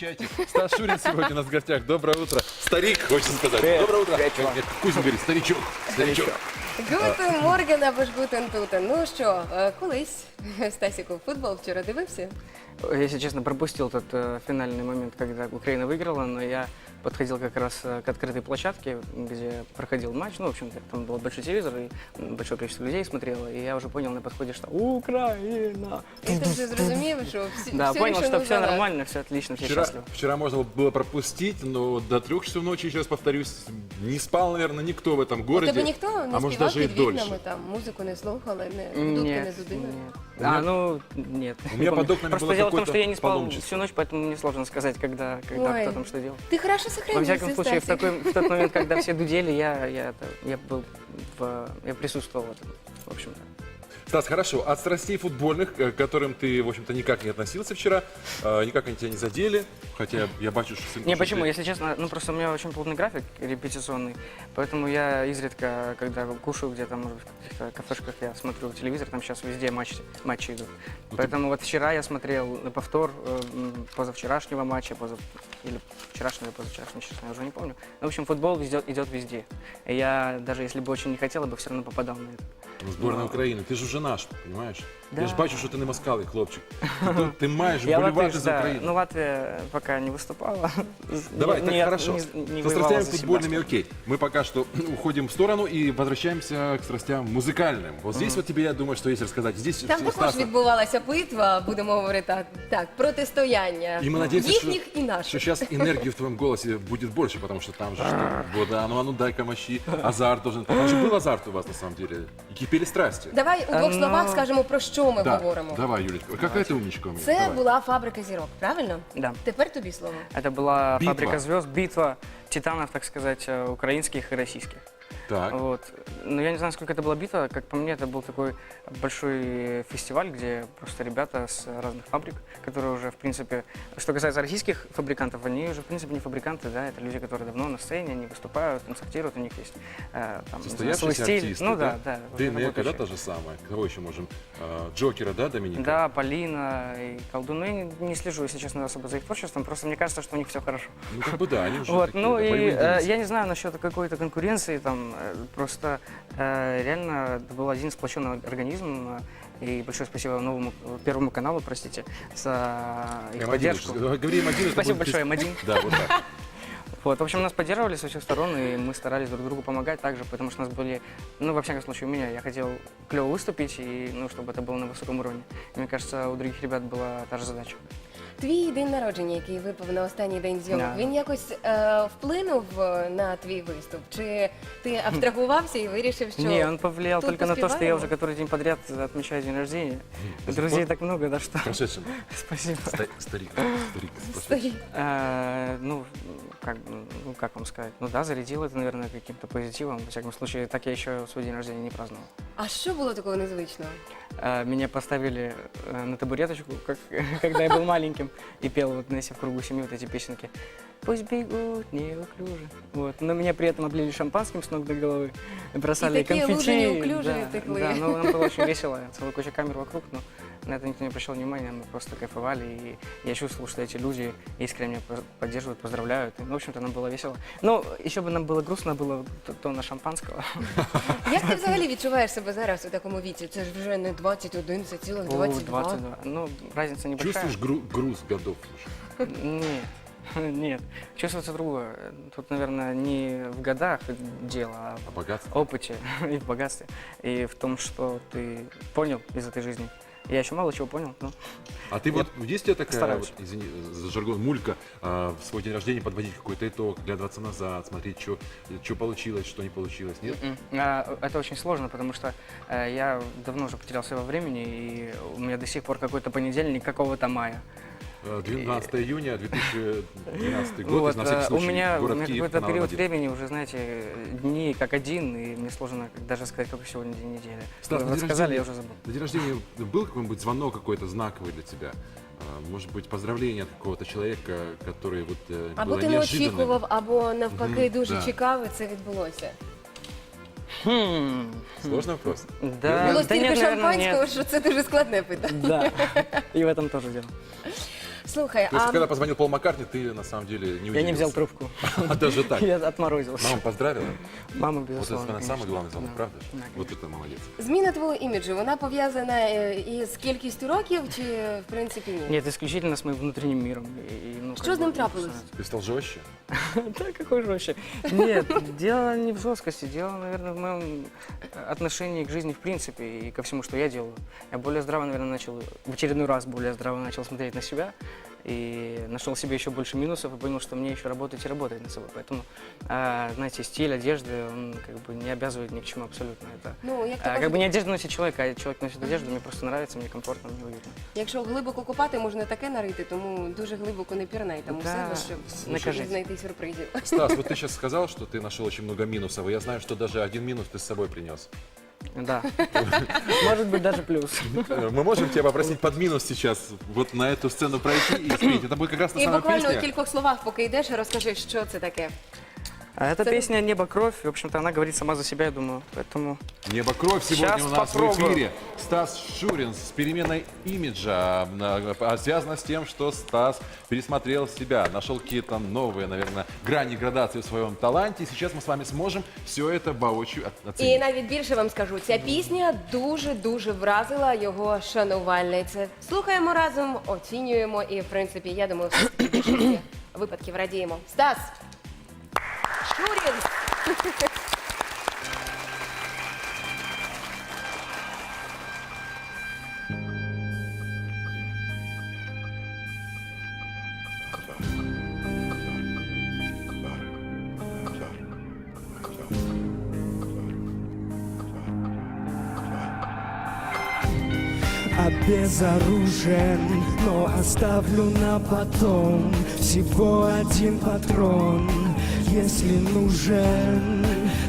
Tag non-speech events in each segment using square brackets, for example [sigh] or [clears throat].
встречайте. Стас Шурин сегодня у нас в гостях. Доброе утро. Старик, хочется сказать. Привет. Доброе утро. Привет, чувак. нет, Кузин говорит, старичок. Старичок. Гутен Морген або ж Гутен Тутен. Ну що, е, колись [laughs] Стасіку футбол вчора дивився? Если честно, пропустил тот э, финальный момент, когда Украина выиграла, но я подходил как раз э, к открытой площадке, где проходил матч. Ну, в общем-то, там был большой телевизор, и м, большое количество людей смотрело, и я уже понял на подходе, что Украина! І ти вже зрозумів, що всі Да, все понял, что рішено все за нас. нормально, все отлично, все Вчера, счастливы. вчера можно было пропустить, но до трех часов ночи, еще раз повторюсь, не спал, наверное, никто в этом У городе. тебе ніхто не а может співав даже и під дольше. вікнами, там, музику не слухали, не, дудки не Нет, дудили? нет. А, ну, нет. у меня под окнами Просто было дело в том, что я не спал паломничество. всю ночь, поэтому мне сложно сказать, когда, когда Ой. кто там что делал. Ти хорошо Во сохранився, всяком случае, в, такой, в тот момент, когда все дудели, я, я, это, я был в, я присутствовал в этом, в общем-то. Стас, хорошо. От страстей футбольных, э, к которым ты, в общем-то, никак не относился вчера, э, никак они тебя не задели, хотя я бачу, что... Не, почему? ты- Если честно, ну просто у меня очень плотный график репетиционный, поэтому я изредка, когда кушаю где-то, может быть, в каких-то кафешках, я смотрю телевизор, там сейчас везде матчи, матчи идут. Ну, ты- Поэтому вот вчера я смотрел на повтор э, позавчерашнего матча, позав... или вчерашнего, или позавчерашнего, честно, я уже не помню. Ну, в общем, футбол везде, идет везде. И я, даже если бы очень не хотел, я бы все равно попадал на это. Ну, Сборная Ну. Украины, ты же уже наш, понимаешь? Да. Я ж бачу, що ти не москалий, хлопчик. Ти, ти маєш [laughs] Я вболівати латыш, за да. Україну. Ну, Латвия пока не выступала. [laughs] Давай, так Нет, хорошо. не- не Со воевала страстями за футбольными себя. окей. Мы пока что [clears throat] уходим в сторону и возвращаемся к страстям музыкальным. Вот здесь вот тебе, я думаю, что есть рассказать. Здесь Там все також Стаса. відбувалася битва, будемо говорити так, так протистояння И мы надеемся, что, їхніх і что наших. сейчас энергии в твоем голосе будет больше, потому что там же что? Вот, да, ну а ну дай-ка мощи. Азарт должен. Там же был азарт у вас на самом деле. И кипели страсти. Давай у двох Ну, словах скажемо про що ми Да, говоримо. давай, Юлечка. Какая ты умничка у меня. Це Давай. була фабрика зірок, правильно? Да. Тепер тобі слово. Это была Битва. фабрика звезд, битва титанов, так сказать, э, украинских и российских. Так. Вот. Но я не знаю, сколько это была битва. Как по мне, это был такой большой фестиваль, где просто ребята с разных фабрик, которые уже, в принципе, что касается российских фабрикантов, они уже, в принципе, не фабриканты, да, это люди, которые давно на сцене, они выступают, концертируют, у них есть э, там, знаю, свой стиль. артисты, ну да, да. Да, работающие. та же самая. Кого еще можем? А, Джокера, да, Доминика? Да, Полина и Колдун. Ну, я не, не слежу, если честно, особо за их творчеством. Просто мне кажется, что у них все хорошо. Ну, как бы да, они уже Вот, такие, ну да, и э, я не знаю насчет какой-то конкуренции, там э, просто э, реально это был один сплоченный организм. э, И большое спасибо новому Первому каналу, простите, за их М1, поддержку. Говори М1, это Спасибо большое, М1. Да, вот так. [laughs] Вот, в общем, нас поддерживали со всех сторон, и мы старались друг другу помогать также, потому что у нас были, ну, во всяком случае, у меня, я хотел клево выступить, и, ну, чтобы это было на высоком уровне. И мне кажется, у других ребят была та же задача. Твій день народження, який випав на останній день зйомок, Да. він якось е, вплинув е, на твій виступ? Чи ти абстрагувався і вирішив, що Не, он повлиял тут только на то, что я поспеваемо? уже который день подряд отмечаю день рождения. До сих Друзей пор? так много, да что. Прошедшим. Спасибо. Ста- Старик. Старик. прошедшим. Стоїть. Э, Ну, как, ну, как вам сказать? Ну да, зарядил это, наверное, каким-то позитивом. Во всяком случае, так я еще свой день рождения не праздновал. А що було такого незвичного? Э, Меня поставили э, на табуреточку, как, [laughs] когда я был маленьким, и пел вот Несси в кругу семьи вот эти песенки. Пусть бегут неуклюже. Вот. Но меня при этом облили шампанским с ног до головы, бросали такие конфетти. лужи неуклюжие да, текли. да, ну нам было очень весело, целая куча камер вокруг, но на это никто не обращал внимания, мы просто кайфовали, и я чувствовал, что эти люди искренне меня по- поддерживают, поздравляют, и, ну, в общем-то, нам было весело. Ну, еще бы нам было грустно было т- тонна шампанского. [laughs] Як ти взагалі відчуваєш себе зараз у такому віці? Це ж вже не 21, це цілих О, 22. 22. Ну, разница небольшая. Чувствуешь гру- груз годов? Нет, нет. [laughs] Чувствуется другое. Тут, наверное, не в годах дело, а А богатство? в опыте [laughs] и в богатстве. И в том, что ты понял из этой жизни. Я еще мало чего понял, но А ты вот, есть у тебя такая, стараюсь. вот, извини за жаргон, мулька, а, в свой день рождения подводить какой-то итог, глядываться назад, смотреть, что получилось, что не получилось, нет? м-м. А, это очень сложно, потому что э, я давно уже потерялся во времени, и у меня до сих пор какой-то понедельник какого-то мая. А, 12 июня 2012 год, Вот, на всякий э, случай, у меня, у город меня Киев, какой-то канал период М1. времени уже, знаете, дни как один, и мне сложно даже сказать, какой сегодня день недели. Стас, Вы на день рассказали, я рождения- уже забыл. На день рождения был какой-нибудь звонок какой-то знаковый для тебя? А, Может быть, поздравление от какого-то человека, который вот э, Або было ти не неожиданным? очікував, або навпаки Мгм, дуже да. чекав, і це відбулося. Хм. Сложный вопрос. Да, Було да стільки нет, наверное, шампанського, нет. що це дуже складне питання. Да, [laughs] и в этом тоже дело. Слухай, То есть, а когда позвонил Пол Маккартни, ты на самом деле не удивился. Я не взял трубку. А [laughs] даже так. Я отморозился. Мама поздравила. Мама, Вот безусловно. это, наверное, самый конечно. главный звонок, Да. правда? Да, Вот это молодец. зміна твого іміджу, вона пов'язана е, із кількістю років чи в принципі ні? Нет, исключительно с моим внутренним миром. И, и, ну, Что как с ним бы, трапилось? Ты стал жестче? [laughs] Да, какой жестче. Нет, дело не в жесткости, дело, наверное, в моем отношении к жизни в принципе и ко всему, что я делаю. Я более здраво, наверное, начал, в очередной раз более здраво начал смотреть на себя и нашел себе еще больше минусов и понял, что мне еще работать и работать над собой. Поэтому, а, знаете, стиль одежды, он как бы не обязывает ни к чему абсолютно. Это Ну, як то а, как кажуть, бы не одежда носит человек, а человек носит одежду, мне просто нравится, мне комфортно, мне уютно. якщо глибоко копати, можна таке нарити, тому дуже глибоко не пірнай там у Да. себе, щоб Не щоб кажіть. не знайти сюрпризів. Стас, вот ты сейчас сказал, что ты нашел очень много минусов, и я знаю, что даже один минус ты с собой принес. Да. [laughs] Может быть, даже плюс. Э, Мы можем тебя попросить под минус сейчас вот на эту сцену пройти и спеть? Это будет как раз та І самая буквально у песня. кількох словах, поки йдеш, розкажи, що це таке. А эта песня «Небо, кровь», в общем-то, она говорит сама за себя, я думаю. Поэтому Небо кровь сегодня Щас у нас попробую. в эфире. Стас Шурин с переменой имиджа. А, а, Связано с тем, что Стас пересмотрел себя, нашел какие-то новые, наверное, грани градации в своем таланте. И сейчас мы с вами сможем все это воочию от- І оценить. навіть більше вам скажу, ця пісня дуже дуже вразила його шанувальниць. Слухаємо разом, оцінюємо і, в принципі, я думаю, все ж таки в більшості випадків радіємо. Стас! Шурін! Обезоружен, но оставлю на потом Всего один патрон, если нужен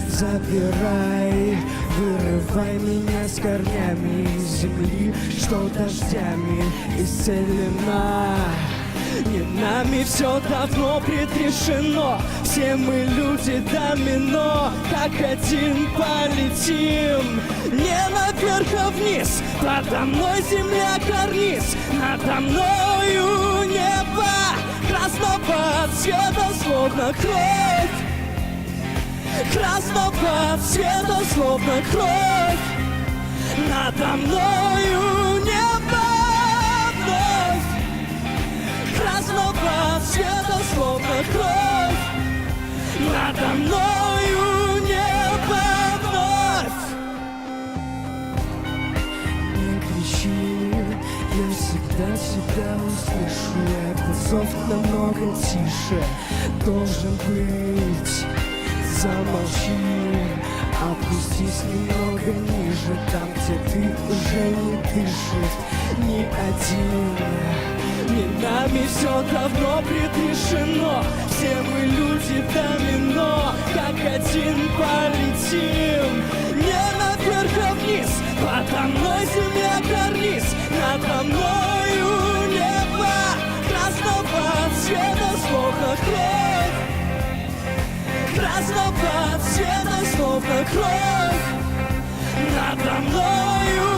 Забирай, вырывай меня с корнями земли Что дождями исцелена не нами все давно предрешено. Все мы люди домино. Как один полетим. Не наверх, а вниз. Подо мной земля карниз. Надо мною небо. Красного цвета словно кровь. Красного цвета словно кровь. Надо мною красного цвета, словно кровь. Надо мною небо вновь Не кричи, я всегда тебя услышу. Этот зов намного тише. Должен быть. Замолчи, опустись немного ниже. Там, где ты уже не дышит ни один не нами все давно предрешено. Все мы люди домино Как один полетим. Не наверх, а вниз Подо мной земля карниз Надо мною небо Красного цвета словно кровь. Красного цвета словно кровь. Надо мною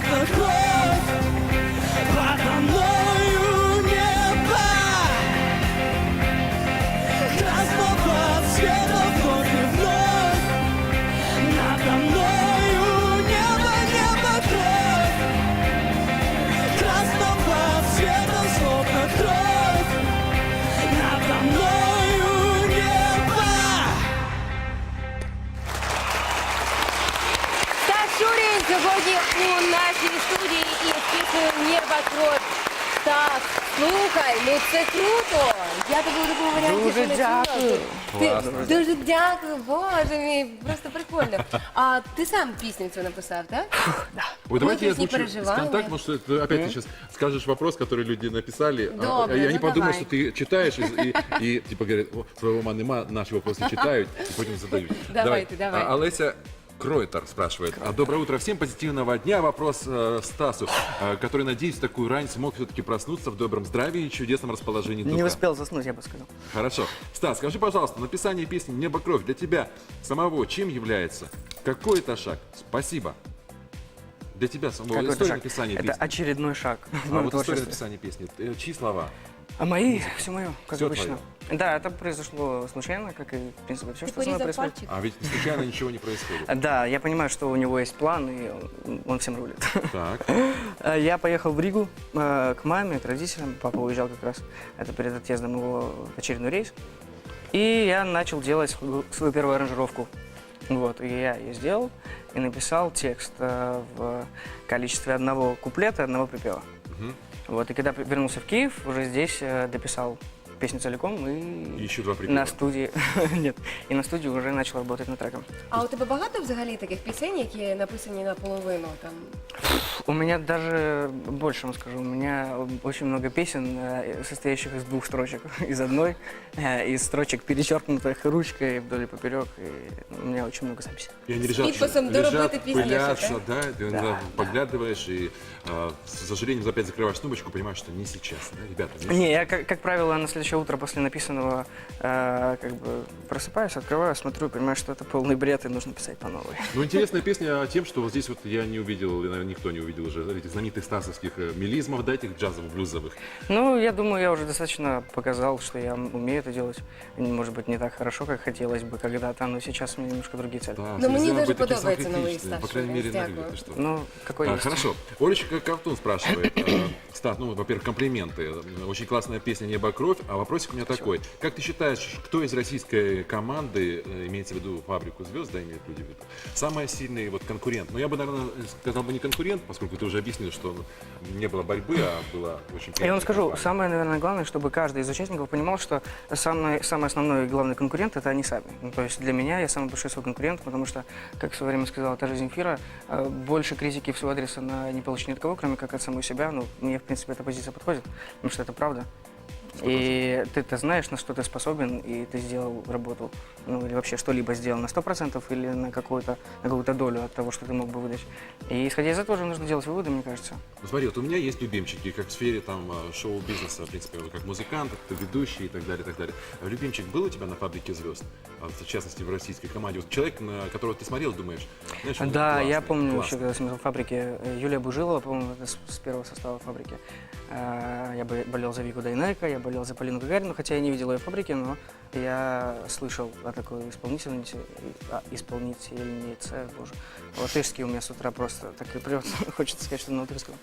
цвета, Сьогодні у студии и із піснею «Нервокровь». Так, слухай, ну это круто. Я тобі такому варіанті Дуже ще не чула. дякую. Ти, Класно. дуже дякую, боже мій, просто прикольно. А ти сам пісню цю написав, так? Ой, давайте я здесь не так, нет? потому что опять ты сейчас скажешь вопрос, который люди написали, а, Доброе, а я не ну подумаю, что ты читаешь и, и, и, типа говорят, «О, своего ма нема, наші читают, читають, і потім задають. Давайте, давай. А, Олеся Кройтер спрашивает. А, Доброе утро всем, позитивного дня. Вопрос э, Стасу, э, который, надеюсь, в такую рань смог все-таки проснуться в добром здравии и чудесном расположении духа. Не успел заснуть, я бы сказал. Хорошо. Стас, скажи, пожалуйста, написание песни «Небо кровь» для тебя самого чем является? Какой это шаг? Спасибо. Для тебя самого. Какой-то История шаг. написания Это песни. очередной шаг в А моем вот история творчестве. написания песни. Э, Чьи слова? А мои, все мое, как Всё обычно. Да, это произошло случайно, как и, в принципе, все, Ты что со мной порезал происходит. пальчик? А ведь случайно ничего не происходит. [laughs] Да, я понимаю, что у него есть план, и он- он всем рулит. Так. [laughs] Э, Я поехал в Ригу э, к маме, к родителям. Папа уезжал как раз, это перед отъездом его в очередной рейс. И я начал делать свою свою первую аранжировку. Вот, и я ее сделал и написал текст э, в количестве одного куплета, одного припева. Вот, и когда при- вернулся в Киев, уже здесь э, дописал песню целиком и, И еще два припева. на студии, [laughs] нет, и на студии уже начал работать над треком. А у тебе багато взагалі таких пісень, які написані наполовину там? У меня даже больше вам скажу. У меня очень много песен, э, состоящих из двух строчек. [laughs] Из одной, э, из строчек, перечеркнутых ручкой вдоль и поперек. И у меня очень много записей. И они лежат, підписом лежат «Доробити пісню» пылятся, ще, да, ты иногда поглядываешь и, а, с сожалением, опять закрываешь тумбочку, понимаешь, что не сейчас, да, ребята, не Не, я, как, как правило, на следующее утро после написанного э, как бы просыпаюсь, открываю, смотрю, понимаю, что это полный бред и нужно писать по новой. Ну, [laughs] интересная песня тем, что вот здесь вот я не увидел, и, наверное, никто не увидел уже этих знаменитых стасовских э, мелизмов, да, этих джазово-блюзовых. Ну, я думаю, я уже достаточно показал, что я умею это делать. Может быть, не так хорошо, как хотелось бы когда-то, но сейчас у меня немножко другие цели. Да, таким подобається новий самокритичным, Стас По крайней мере, на что. Ну, какой А, есть. хорошо. Олечка Ковтун спрашивает. э, Стас, ну, во-первых, комплименты. Очень классная песня «Небо кровь». А вопросик у меня такой. Как ты считаешь, кто из российской команды, э, имеется в виду «Фабрику звезд», да, имеют люди в виду, самый сильный вот конкурент? Ну, я бы, наверное, сказал бы не конкурент, поскольку ты уже объяснил, что не было борьбы, а было очень Я вам скажу, компания. самое, наверное, главное, чтобы каждый из участников понимал, что самый, самый основной и главный конкурент – это они сами. Ну, то есть для меня я самый большой свой конкурент, потому что, как в свое время сказала та же Земфира, э, больше критики в свой адрес она не получит ни от кого, кроме как от самой себя. Ну, мне, в принципе, эта позиция подходит, потому что это правда. И ты-то знаешь, на что ты способен, и ты сделал работу, ну или вообще что-либо сделал на 100% или на какую-то на какую-то долю от того, что ты мог бы выдать. И исходя из этого уже нужно делать выводы, мне кажется. Ну, смотри, вот у меня есть любимчики, как в сфере там э, шоу-бизнеса, в принципе, как музыкант, как ведущий и так далее, и так далее. А Любимчик был у тебя на «Фабрике звезд»? А, В частности, в российской команде. Вот человек, на которого ты смотрел, думаешь, знаешь, он Да, я классный, помню еще, классный. когда смотрел фабрики, э, Юлия Бужилова, по-моему, это с, первого состава фабрики. Я болел за Вику Дайнеко, я болел за Полину Гагарину, хотя я не видел ее в фабрике, но я слышал о такой исполнительнице, а, исполнительнице, боже. Латышский у меня с утра просто так и прет, [laughs] хочется сказать, что на латышском.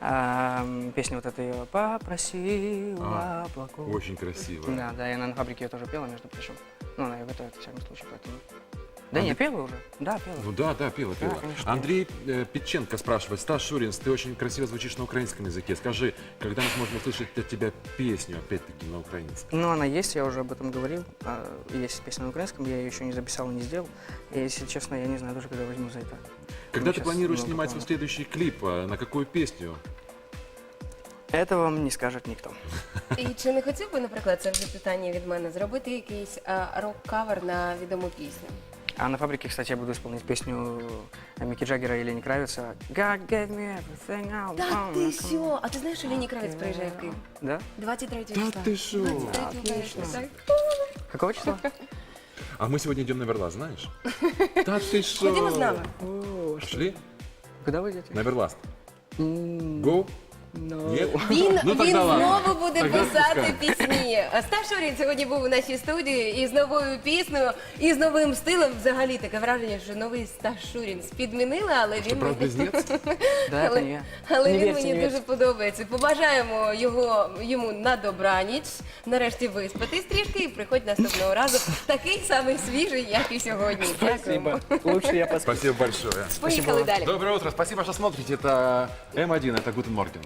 А, песня вот эта ее «Попросила А, облаков». Очень красиво. Да, да, я на фабрике ее тоже пела, между прочим. Ну, она ее готовит, в всяком случае, поэтому... Да А не, ты- пела уже, да, пела. Ну да, да, пела, пела. конечно. Андрей э, Петченко спрашивает. Стас Шуринс, ты очень красиво звучишь на украинском языке. Скажи, когда мы сможем услышать от тебя песню, опять-таки, на украинском? Ну, она есть, я уже об этом говорил. А, Есть песня на украинском, я ее еще не записал, не сделал. И, если честно, я не знаю даже, когда возьму за это. Когда ты сейчас планируешь много снимать свой планов. следующий клип? э, На какую песню? Это вам не скажет никто. І чи не хотів би, наприклад, це вже питання від мене, зробити якийсь а, рок-кавер на відому пісню? А на фабрике, кстати, я буду исполнять песню Микки Джаггера и Лени Кравица. God gave me everything I Так want. ти що? А ти знаєш, що Лені Кравець приїжджає в Київ? Да? 23 Та числа. ти що? 23 вересня, так? Какого числа? А мы сегодня идем на Верлас, знаешь? [laughs] Да ты что? Ходімо з нами. Шли? Куда вы идете? На Верласт. Го? Нет? Він, Ну, він тогда ладно. знову буде Тогда писати пускай. пісні. Стас Шурін сьогодні був у нашій студії із новою піснею, і з новим стилем. Взагалі таке враження, що новий Стас Шурін спідмінили, але Что, він правда, мені, близнец? Да, это але, не я. [laughs] але Не він верьте, мені не дуже верьте. подобається. Побажаємо його йому на добраніч, нарешті виспатись трішки і приходь наступного разу такий самий свіжий, як і сьогодні. Дякуємо. Спасибо. Лучше я поспал. Спасибо большое. Поїхали далі. Доброе утро. Спасибо, что смотрите. Это М1, это Гутен Морген.